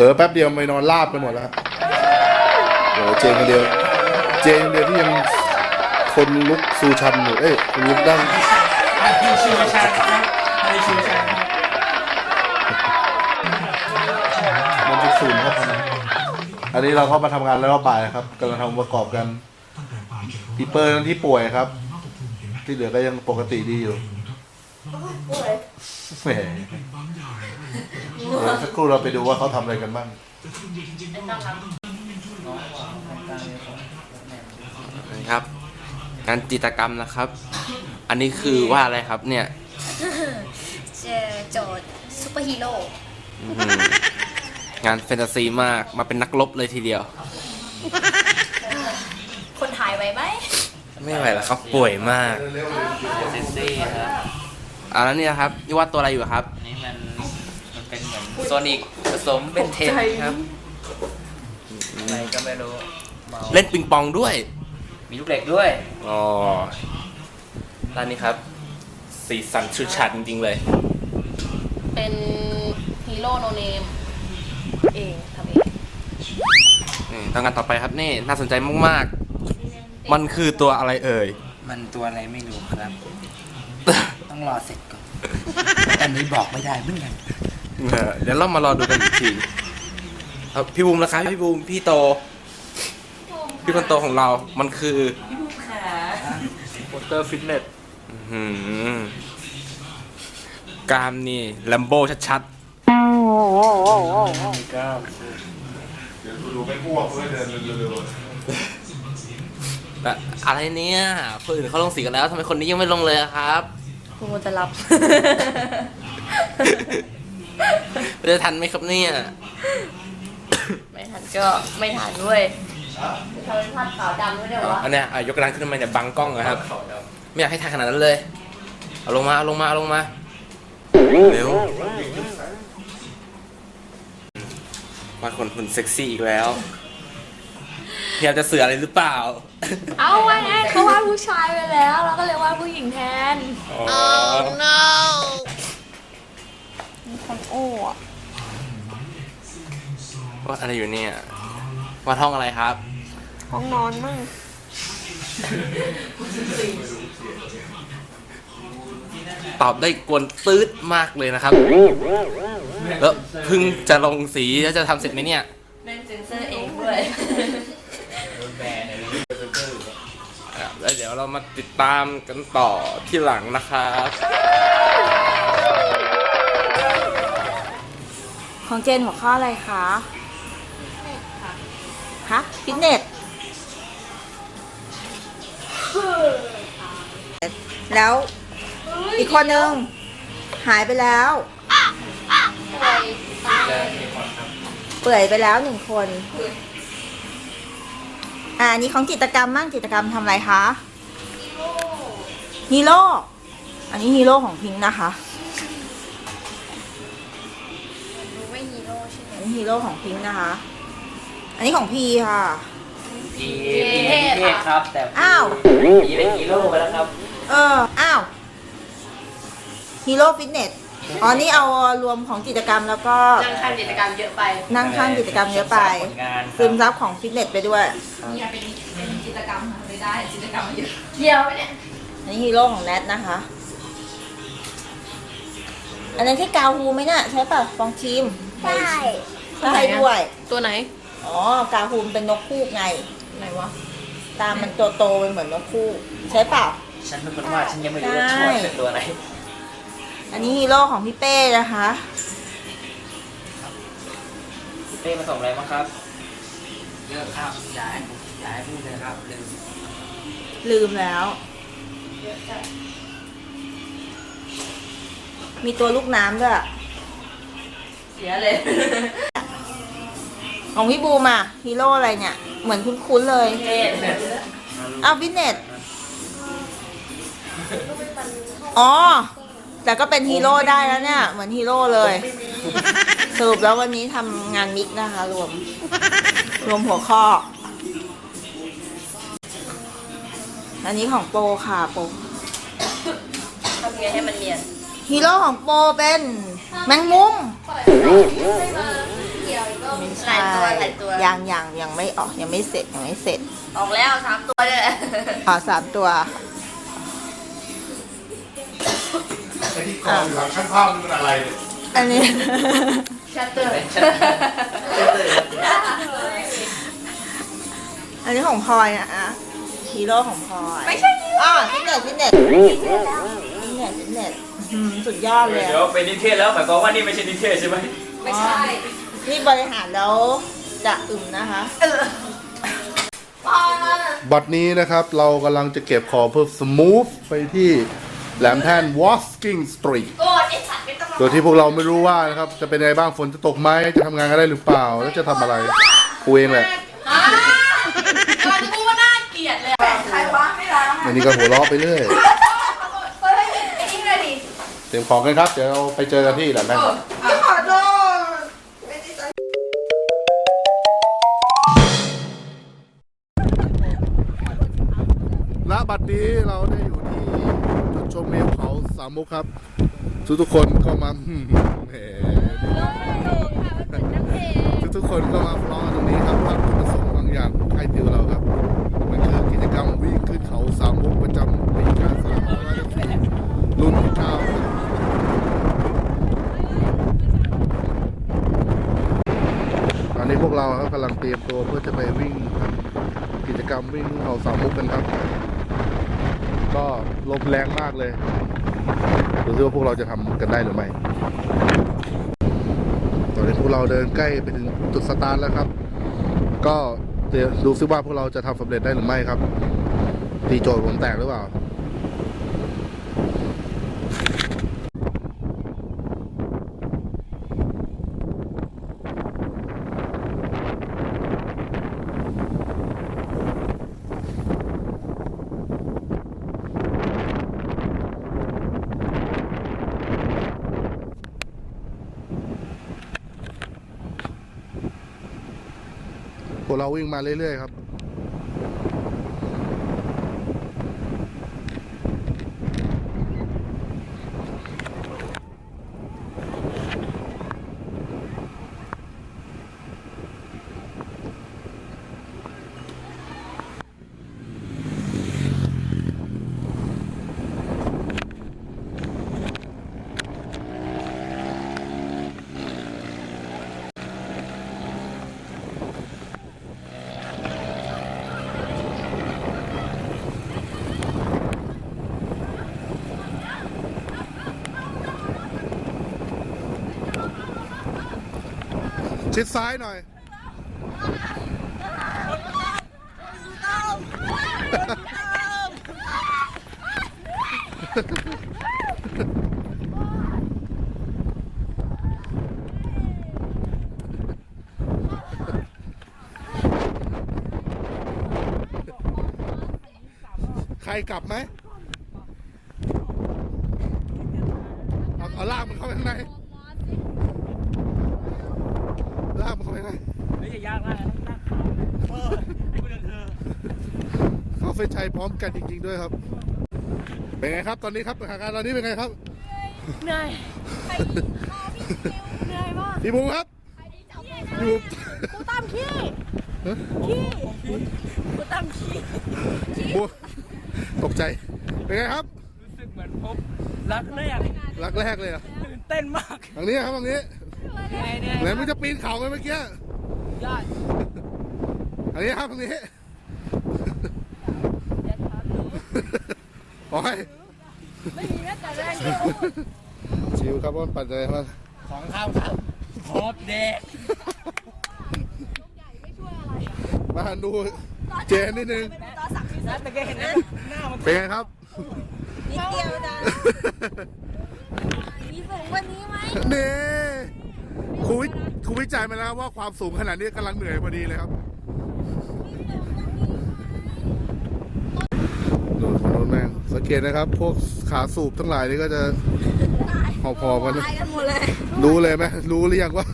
เผลอแป๊บเดียวไปนอนราบไปหมดแล้วโอ้โหเจนคนเดียว เจนคนเดียวที่ยังคนลุกซูชันอยู่เอ้ยคนลุกดั้งอันนี้ชื่อชาติครับอันนี้ชื่อชาติครับมันจะสูนเข้าไปอันนี้เราก็มาทำงานแล้วรอบบ่ายครับกำลังทำประกอบกันพี่เปิร์นที่ป่วยครับ ที่เหลือก็ยังปกติดีอยู่ แหมเดี๋ยวสักครู่เราไปดูว่าเขาทำอะไรกันบ้างครับงานจิตรกรรมนะครับ อันนี้คือว่าอะไรครับเนี่ยเจอโจทย์ซูเปอร์ฮีโร่อื้อหืองานแฟนตาซีมากมาเป็นนักรบเลยทีเดียว คนถ่ายไว้ไหมไม่ไหวแล้วครับป่วยมาก เซนซี่ครับ อ่าแล้วนี่นะครับนี่วาดตัวอะไรอยู่ครับ อันนี้มันมันเป็นเหมือนโซนิกผสมเป็นเทนครับอะไรก็ไม่รู้เมาเล่นปิงปองด้วยมีลูกเหล็กด้วย อ๋อร้านนี้ครับ สีสันชุดชัดจริงๆเลย เป็นฮีโร่โนเนมเองทำเองนี่ต้องการต่อไปครับนี่น่าสนใจมากๆ มันคือตัวอะไรเอ่ย มันตัวอะไรไม่รู้ครับ ต้องรอเสร็จก่อน อันนี้บอกไม่ได้เหมือนกันเออเดี๋ยวเรามารอดูกันอีกทีเอาพี่บูมนะครับพี่บูมพี่โต พี่คนโตของเรา มันคือโปสเตอร์ฟิตเนสอื้อหือกรามนี่แลมโบชัดก็เดี๋ยวดูไม่อ้วกเพื่อเดินเร็วๆแต่อะไรเนี่ย คนอื่นเขาลงสีกันแล้วทำไมคนนี้ยังไม่ลงเลยอะครับ กูจะรับ จะทันไหมครับเนี่ย ไม่ทันก็ไม่ทันด้วยทำเป็นผ้าขาวดำด้วยเดี๋ยววะอันเนี้ยอะยกกระดานขึ้นมาเนี่ยบังกล้องนะครับ ไม่อยากให้ถ่ายขนาดนั้นเลย เอาลงมาเอาลงมาเอาลงมาเร็ววาดคนหุ่นเซ็กซี่อีกแล้ว พยายามจะเสืออะไรหรือเปล่า เอาไว้ไงเขาวาดผู้ชายไปแล้ว เราก็เลยวาดผู้หญิงแทนอ๋อคนโอ้อะวาดอะไรอยู่เนี่ยวาดห้องอะไรครับ ห้องนอนมั่งตอบได้กวนตืดมากเลยนะครับ แล้วเพิ่งจะลงสีแล้วจะทำเสร็จไหมเนี่ยเล่นเซนเซอร์เองด้วย ยวเรามาติดตามกันต่อที่หลังนะครับ ของเจนหัวข้ออะไรคะฮะฟิตเนสแล้วอีกคนนึงหายไปแล้ว เปื่อยไปแล้วหนึ่งคน อ่าอันนี้ของจิตรกรรมมั่งจิตรกรรมทำอะไรคะ ฮีโร่ อันนี้ฮีโร่ของพิงค์นะคะดูไม่ฮีโร่ใช่ไหมอันนี้ฮีโร่ของพิงค์นะคะ อันนี้ของพีค่ะ พีพีเทพครับ แต่อ้าว พีเป็นฮีโร่ไปแล้วครับ เออ อ้าว ฮีโร่ฟิตเนส อ๋อ นี่เอารวมของกิจกรรมแล้วก็นั่งทำกิจกรรมเยอะไปนั่งข้างกิจกรรมเยอะไปผลงานคซึรับมซับของฟิตเนสไปด้วย เนี่ยเป็นเป็นกิจกรรมไม่ได้กิจกรรมเยอะเดียวเนี่ยอั นนี้ฮีโร่ของแนทนะคะ อันนั้นใช่กาวฮูไหมน่ะใช่ป่ะฟองครีมใช่ใช่ด้วย ตัวไหน อ๋อกาวฮูมเป็นนกคูกไง ไหนวะ ตามมันโตๆเป็นเหมือนนกคูกใช่เปล่าฉันเป็นคนวาดฉันยังไม่รู้ว่าใช่ชวดเป็นตัวอะไรอันนี้ฮีโร่ของพี่เป้นะคะพี่เป้มาส่งอะไรบ้างครับ เยอะครับอย่าให้ผมอย่าให้พูดเลยครับลืมลืมแล้ว มีตัวลูกน้ำด้วย เสียเลย ของพี่บูมอะฮีโร่อะไรเนี่ย เหมือนคุ้นๆเลยเทศอ้าวฟิตเนสอ๋อ แต่ก็เป็นฮีโร่ได้แล้วเนี่ย เหมือนฮีโร่เลย สรุปแล้ววันนี้ทำงานมิกนะคะ รวม รวมหัวข้อ อันนี้ของโปรค่ะโปรทำไงให้มันเนียนฮีโร่ของโปรเป็นแมงมุมเเดียวก็ไม่หใช่ลายตัวหลายตัวยังยังยังไม่ออกยังไม่เสร็จยังไม่เสร็จ ออกแล้วสามตัวเลยอ๋อสามตัวไอ้ที่กองอยู่หลังข้างภาพนี่มันอะไรเนี่ยอันนี้ชัตเตอร์อันนี้ของพลอยนะอะ ฮีโร่ของพลอยไม่ใช่นี่อ๋อฟิตเนสฟิตเนสฟิตเนสฟิตเนสอืมสุดยอดเลย เดี๋ยวอะเป็นนิเทศแล้วหมายความว่านี่ไม่ใช่นิเทศใช่ไหมไม่ใช่ นี่บริหารแล้วจะอึมนะคะพอบัดนี้นะครับเรากำลังจะเก็บของเพื่อ smooth ไปที่แหลมแท่น walking street โกดไอ้สัตว์ไม่ต้องมาโดยที่พวกเราไม่รู้ว่านะครับ จะเป็นไงบ้างฝนจะตกไหมจะทำงานกันได้หรือเปล่า แล้วจะทำอะไรกูเองแหละ อันนี้ก็หัวเราะไปเรื่อยเฮ้ยไอ้นี่เลยดิเตรียมของกันครับ เดี๋ยวเราไปเจอกันที่แหลมแท่ครับขอโทษและบัดนี้เราได้อยู่ที่จุดชมวิวเขาสามมุกครับ ทุกทุกๆคนก็มา แหมทุกทุกๆคนก็มาพร้อมกันตรงนี้ครับว่าจุดประสงค์บางอย่างของค่ายติวเราครับ จกรรมวิ่งขึ้นเขาสามมุกประจำปีการศึกษา2564รุ่นที่เก้าครับตอนนี้พวกเราครับกำลังเตรียมตัวเพื่อจะไปวิ่งกิจกรรมวิ่งเขาสามมุกกันครับ ก็ลมแรงมากเลยดูซิว่าพวกเราจะทำกันได้หรือไม่ตอนนี้พวกเราเดินใกล้ไปถึงจุดสตาร์ทแล้วครับ ก็ ดูซิว่าพวกเราจะทำสำเร็จได้หรือไม่ครับ ตีโจทย์ผมแตกหรือเปล่า เราวิ่งมาเรื่อยๆครับ ชิดซ้ายหน่อย ใครกลับไหม เอาเอาลากมันเข้าไปข้างในลากมันเข้าไปข้างใน ไม่ใช่ยากมากนะตั้งขาเออไอ้คนเดินเธอเข้าเส้นชัยพร้อมกันจริง ๆ ด้วยครับ เป็นไงครับตอนนี้ครับสถานการณ์ตอนนี้เป็นไงครับ เหนื่อยเหนื่อยมากพี่บุ้งครับพี่บุ้งกูตามขี้ขี้กูตามขี้บุ้งตกใจ เป็นไงครับ รู้สึกเหมือนพบรักแรกรักแรกเลยเหรอะตื่นเต้นมาก ทางนี้ครับทางนี้เหนื่อยเหนื่อยไหนมึงจะปีนเขาไปเมื่อกี้ ยอดทางนี้ครับทางนี้โอ้ยไม่มีแม้แต่แรงเดียวชิวครับว่าปัจจัยมันของข้าวครับพบเด็กมาดูเจนนิดนึงแต่แกเห็นไหมหน้ามันเป็นไงครับ นิดเดียวนะมีสูงกว่านี้ไหมนี่ครูวิ ครูวิจัยมาแล้วว่าความสูงขนาดนี้กำลังเหนื่อยพอดีเลยครับโดนโดนแม่งสังเกตนะครับ พวกขาสูบทั้งหลายนี่ก็จะพอๆกันนะตายกันหมดเลยรู้เลยไหมรู้หรือยังว่า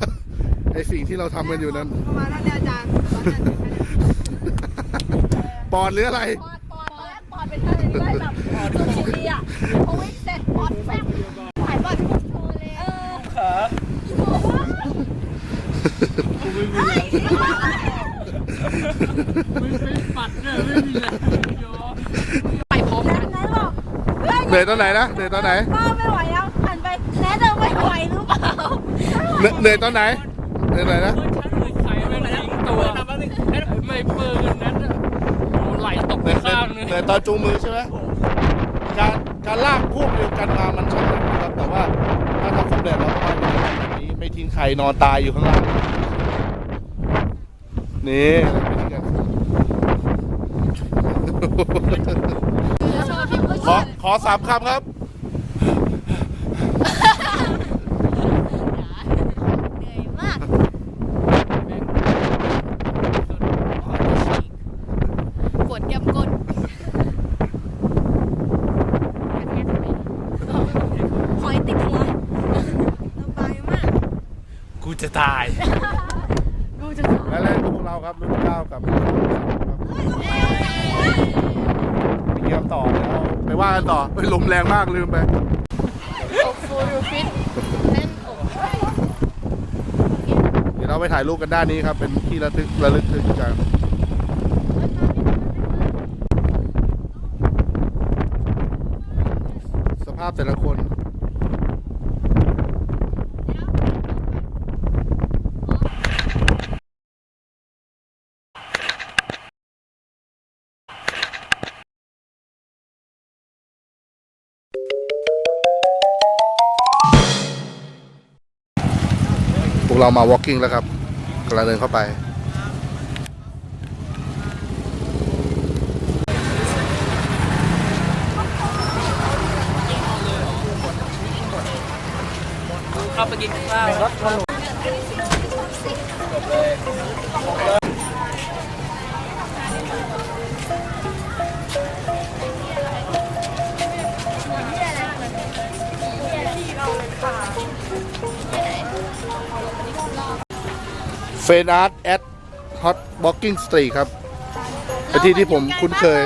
ไอสิ่งที่เราทำกันอยู่นั้นมาแล้วเนี่ยอาจารย์ปอดหรืออะไรปอดปอดตอนแรกปอดเป็นอะไรได้แบบสุดชีอะพอวิ่งเสร็จปอดแฟบหายปอดทุ กโชว์เลยเออขาโชว์ว่าปัดเนี่ยไม่มีเลยโยไปพร้อมกันแนทบอกเฮ้ยเหนื่อยตอนไหนนะเหนื่อยตอนไหนป้าไม่ไหวแล้วหันไปแนทเดินไม่ไหวหรือเปล่าเหนื่อยเหนื่อยตอนไหนเหนื่อยตอนไหนนะเมื่อฉันเลยไข่ไม่ทิ้งตัวไม่เปิดนั้นอะโอ้ไหลตกเหไปนื่อยข้างนึงเหนื่อยตอนจูงมือใช่ไหมการการลากคู่เดียวกันมามันชันหนักนะครับแต่ว่าถ้าทำสำเร็จเราก็มาเป็นแบบนี้ไม่ทิ้งใครนอนตายอยู่ข้างล่าง นี่วิธีการขอขอสามคำครับเหนื่อยมากกดแก้มกดหอยติดหัวสบายมากกูจะตายกูจะและ ครับรุ่นเก้ากับรุ่นสามครับมีเกมต่อแล้วไปว่ากันต่อเฮ้ยลมแรงมากลืมไป อกฟูรูฟิตแน่นอกเดี๋ยวเราไปถ่ายรูปกันด้านนี้ครับ เป็นที่ระลึกระลึกถึงกันสภาพแต่ละคน วกเรามาวอล์กิ่งแล้วครับกำลังเดินเข้าไป เข้าไปกินข้าวรถ เฟนอาร์ตแอดฮอตบ็อกกิ้งสตรีครับเป็นที่ที่ผมคุ้นเคย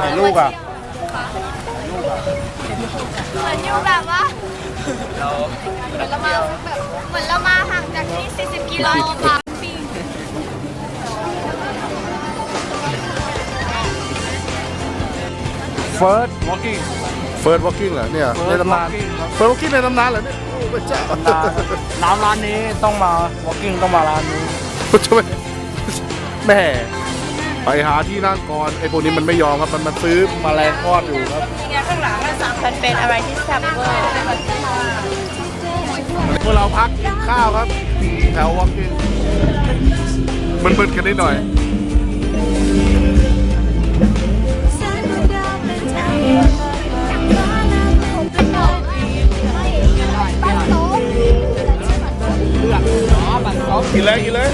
ถ่ายรูปอะเหมือนอยู่แบบว่าเหมือนเรามาแบบเหมือนเรามาห่างจากที่ 40 กิโลค่ะปีเฟิร์สวอล์กิ้งเฟิร์สวอล์กิ้งเหรอเนี่ยในตำนานเฟิร์สวอล์กิ้งในตำนานเหรอเนี่ยโอ้ พระเจ้าน้ำร้านนี้ต้องมา walking ต้องมาร้านนี้ทำไมแม่ไปหาที่นั่งก่อนไอ้พวกนี้มันไม่ยอมครับมันมาซื้อมาแรงทอดอยู่ครับเนี่ยข้างหลังมันสามพันเป็นอะไรที่แซ่บเวอร์พวกเราพักกินข้าวครับแถววอล์กิ้งมันมึนๆกันนิดหน่อย กินเลยกินเลย